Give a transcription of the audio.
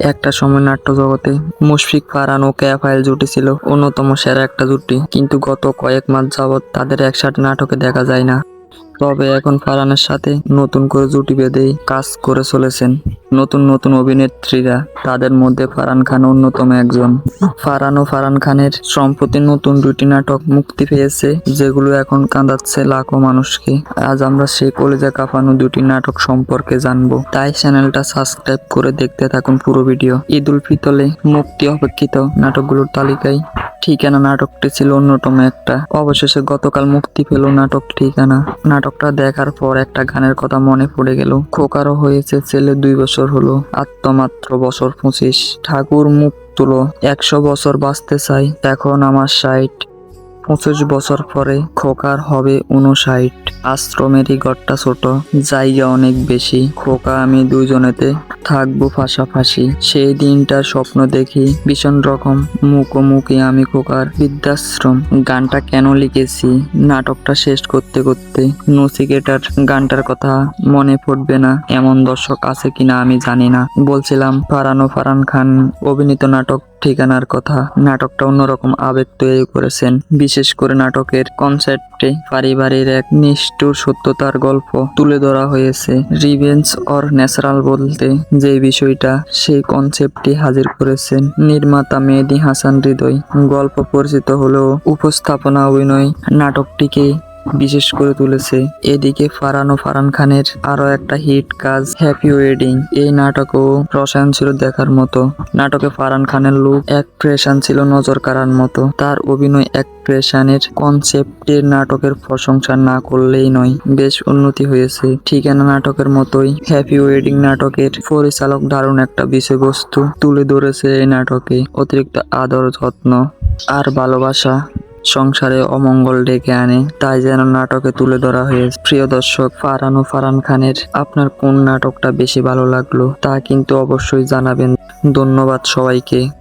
একটা সময় নাট্য জগতে মুশফিক ফারান ও ক্যাফাইল জুটি ছিল, অন্যতম সেরা একটা জুটি। কিন্তু গত কয়েক মাস যাবৎ তাদের একসাথে নাটকে দেখা যায় না। তবে এখন ফারহানের সাথে নতুন করে জুটি বেঁধেই কাজ করে চলেছেন। নতুন নতুন অভিনেত্রীরা, তাদের মধ্যে ফারহান খান অন্যতম একজন। ফারহান ও ফারহান খানের সম্প্রতি নতুন দুটি নাটক মুক্তি পেয়েছে, যেগুলো এখন কাঁদাচ্ছে লাখো মানুষকে। আজ আমরা সেই কলেজা কাঁপানো দুটি নাটক সম্পর্কে জানব। তাই চ্যানেলটা সাবস্ক্রাইব করে দেখতে থাকুন পুরো ভিডিও। ঈদ উল ফিতলে মুক্তি অপেক্ষিত নাটকগুলোর তালিকায়। ঠিকানা নাটকটি ছিল অন্যতম একটা। অবশেষে গতকাল মুক্তি পেল নাটক ঠিকানা। নাটকটা দেখার পর একটা গানের কথা মনে পড়ে গেল। খোকারও হয়েছে ছেলে দুই বছর হলো, আত্মমাত্র বছর পঁচিশ। ঠাকুর মুখ তুলো, একশো বছর বাঁচতে চাই, এখন আমার ষাট। পঁচিশ বছর পরে খোকার হবে উনষাট আশ্রমেরই ঘরটা ছোট, জায়গা অনেক বেশি। খোকা, আমি দুজনেতে থাকব পাশাপাশি। সেই দিনটার স্বপ্ন দেখি ভীষণ রকম। মুখোমুখি আমি খোকার বৃদ্ধাশ্রম। গানটা কেন লিখেছি? নাটকটা শেষ করতে করতে নচিকেটার গানটার কথা মনে পড়বে না। এমন দর্শক আছে কিনা আমি জানি না। বলছিলাম, ফারান ফারান খান অভিনীত নাটক ঠিকানার কথা। নাটকটা অন্যরকম আবেগ তৈরি করেছেন। বিশেষ করে নাটকের কনসেপ্টে পারিবারিক এক নিষ্ঠুর সত্যতার গল্প তুলে ধরা হয়েছে রিভেঞ্জ অর ন্যাচারাল বলতে। যে বিষয়টা সেই কনসেপ্টটি হাজির করেছেন নির্মাতা মেহেদি হাসান হৃদয়। গল্প পরিচিত হলেও উপস্থাপনা অভিনয় নাটকটিকে বিশেষ করে তুলেছে। এদিকে ফারহান ও ফারহান খানের আরও একটা হিট কাজ হ্যাপি ওয়েডিং এই নাটকও রসায়ন ছিল দেখার মতো। নাটকে ফারান খানের লুক এক্সপ্রেশন ছিল নজর কাড়ার মতো। তার অভিনয় এক্সপ্রেশনের কনসেপ্টের নাটকের প্রশংসা না করলেই নয়, বেশ উন্নতি হয়েছে। ঠিকানা নাটকের মতোই হ্যাপি ওয়েডিং নাটকের পরিচালক দারুণ একটা বিষয়বস্তু তুলে ধরেছে এই নাটকে। অতিরিক্ত আদর, যত্ন আর ভালোবাসা। সংসারে অমঙ্গল ডেকে আনে, তাই যেন নাটকে তুলে ধরা হয়েছে প্রিয় দর্শক ফারান ও ফারহান খানের আপনার কোন নাটকটা বেশি ভালো লাগল তা কিন্তু অবশ্যই জানাবেন। ধন্যবাদ সবাইকে।